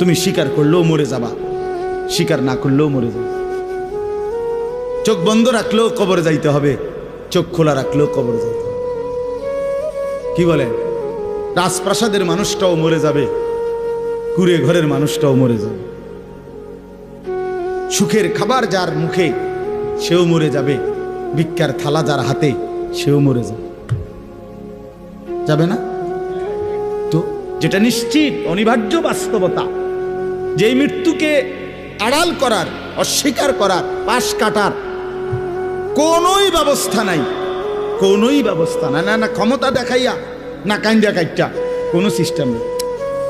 তুমি স্বীকার করলেও মরে যাবা। স্বীকার না করলেও মরে যাবে। চোখ বন্ধ রাখলেও কবরে যাইতে হবে। চোখ খোলা রাখলেও কবরে যাইতে হবে। কি বলেন রাজপ্রাসাদের মানুষটাও মরে যাবে। কুড়ে ঘরের মানুষটাও মরে যাবে। সুখের খাবার যার মুখে, সেও মরে যাবে। ভিক্ষার থালা যার হাতে, সেও মরে যাবে। যাবে না? তো যেটা নিশ্চিত, অনিবার্য বাস্তবতা যে মৃত্যুকে আড়াল করার, অস্বীকার করার, পাশ কাটার কোনোই ব্যবস্থা নাই। কোনোই ব্যবস্থা নাই। না না, ক্ষমতা দেখাইয়া, না কাইন্দা কাইটা কোনো সিস্টেম নেই।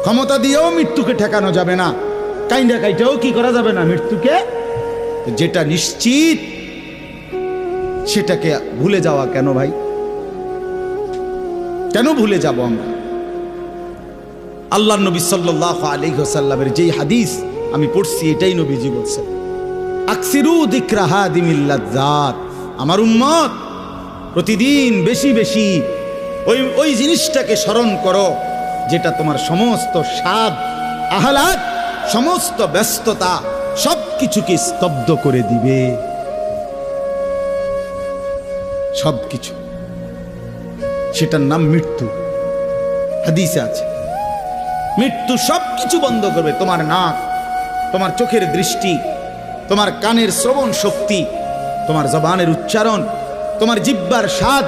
ক্ষমতা দিয়েও মৃত্যুকে ঠেকানো যাবে না। কাইন্দা কাইটাও কি করা যাবে না মৃত্যুকে? যেটা নিশ্চিত, সেটাকে ভুলে যাওয়া কেন ভাই? কেন ভুলে যাব আমরা? আল্লাহ নবী সাল্লাহ আলী সাল্লামের যেই হাদিস আমি পড়ছি, এটাই নবীজি বলছেন। আকসিরু দিকরাহা আমার উম্মত, প্রতিদিন বেশি বেশি ওই ওই জিনিসটাকে স্মরণ করো, যেটা তোমার সমস্ত স্বাদ, আহ্লাদ, সমস্ত ব্যস্ততা সব কিছুকে স্তব্ধ করে দিবে। সব কিছু সেটার নাম মৃত্যু। হাদিসে আছে। মৃত্যু সব কিছু বন্ধ করবে। তোমার নাক, তোমার চোখের দৃষ্টি, তোমার কানের শ্রবণ শক্তি, তোমার জবানের উচ্চারণ, তোমার জিব্বার স্বাদ,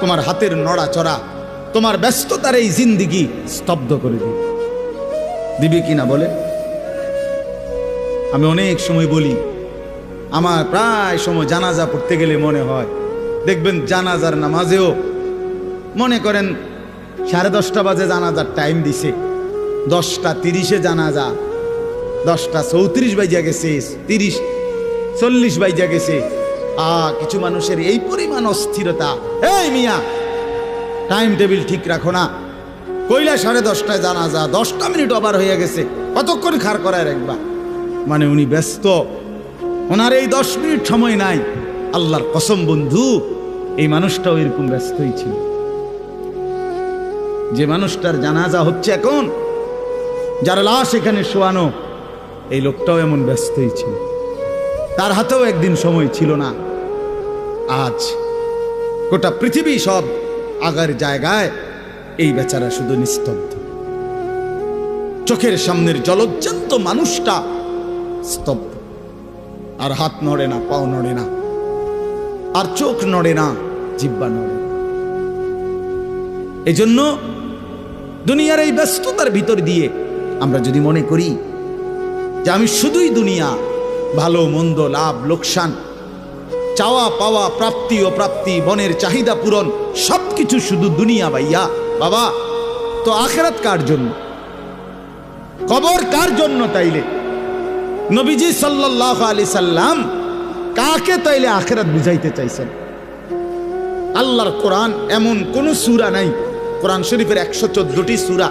তোমার হাতের নড়াচড়া তোমার ব্যস্ততার এই জিন্দিগি স্তব্ধ করে দিবে। দিবে কি না বলে? আমি অনেক সময় বলি, আমার প্রায় সময় জানাজা পড়তে গেলে মনে হয়, দেখবেন জানাজার নামাজেও মনে করেন সাড়ে দশটা বাজে জানাজার টাইম দিছে। দশটা তিরিশে জানাজা, দশটা চৌত্রিশ বাইজা গেছে, তিরিশ, চল্লিশ বাইজা গেছে। আ, কিছু মানুষের এই পরিমাণ অস্থিরতা। এই মিয়া টাইম টেবিল ঠিক রাখো না। কইলা সাড়ে দশটায় জানাজা, দশটা মিনিট ওভার হয়ে গেছে। কতক্ষণ খার করায় রাখবা? মানে উনি ব্যস্ত। ওনার এই দশ মিনিট সময় নাই। আল্লাহর কসম বন্ধু, এই মানুষটাও এরকম ব্যস্তই ছিল। যে মানুষটার জানাজা হচ্ছে এখন যার লাশ এখানে শোয়ানো, এই লোকটাও এমন ব্যস্তই ছিল। তার হাতেও একদিন সময় ছিল না। আজ গোটা পৃথিবী সব আগার জায়গায় এই বেচারা শুধু নিস্তব্ধ। চোখের সামনের জলজ্জান্ত মানুষটা স্তব্ধ। আর হাত নড়ে না, পাও নড়ে না, আর চোখ নড়ে না, জিব্বা নড়ে না। এজন্য দুনিয়ার এই ব্যস্ততার ভিতর দিয়ে আমরা যদি মনে করি যে আমি শুধুই দুনিয়া, ভালো, মন্দ, লাভ, লোকসান, চাওয়া, পাওয়া, প্রাপ্তি ও প্রাপ্তি বনের চাহিদা পূরণ সব কিছু শুধু দুনিয়া ভাইয়া। বাবা, তো আখেরাত কার জন্য? কবর কার জন্য তাইলে? নবীজি সাল্লাহ আলি সাল্লাম কাকে তাইলে আখেরাত বুঝাইতে চাইছেন? আল্লাহর কোরআন এমন কোন সুরা নাই। কোরআন শরীফের একশো চোদ্দটি সুরা।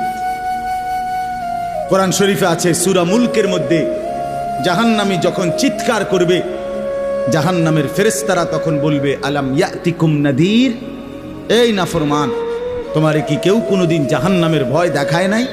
কোরআন শরীফে আছে সুরা মুলকের মধ্যে, জাহান্নামি যখন চিৎকার করবে, জাহান্নামের ফেরেস্তারা তখন বলবে, আলাম ইয়াতিকুম নাদির? এই নাফরমান, তোমারে কি কেউ কোনোদিন জাহান্নামের ভয় দেখায় নাই?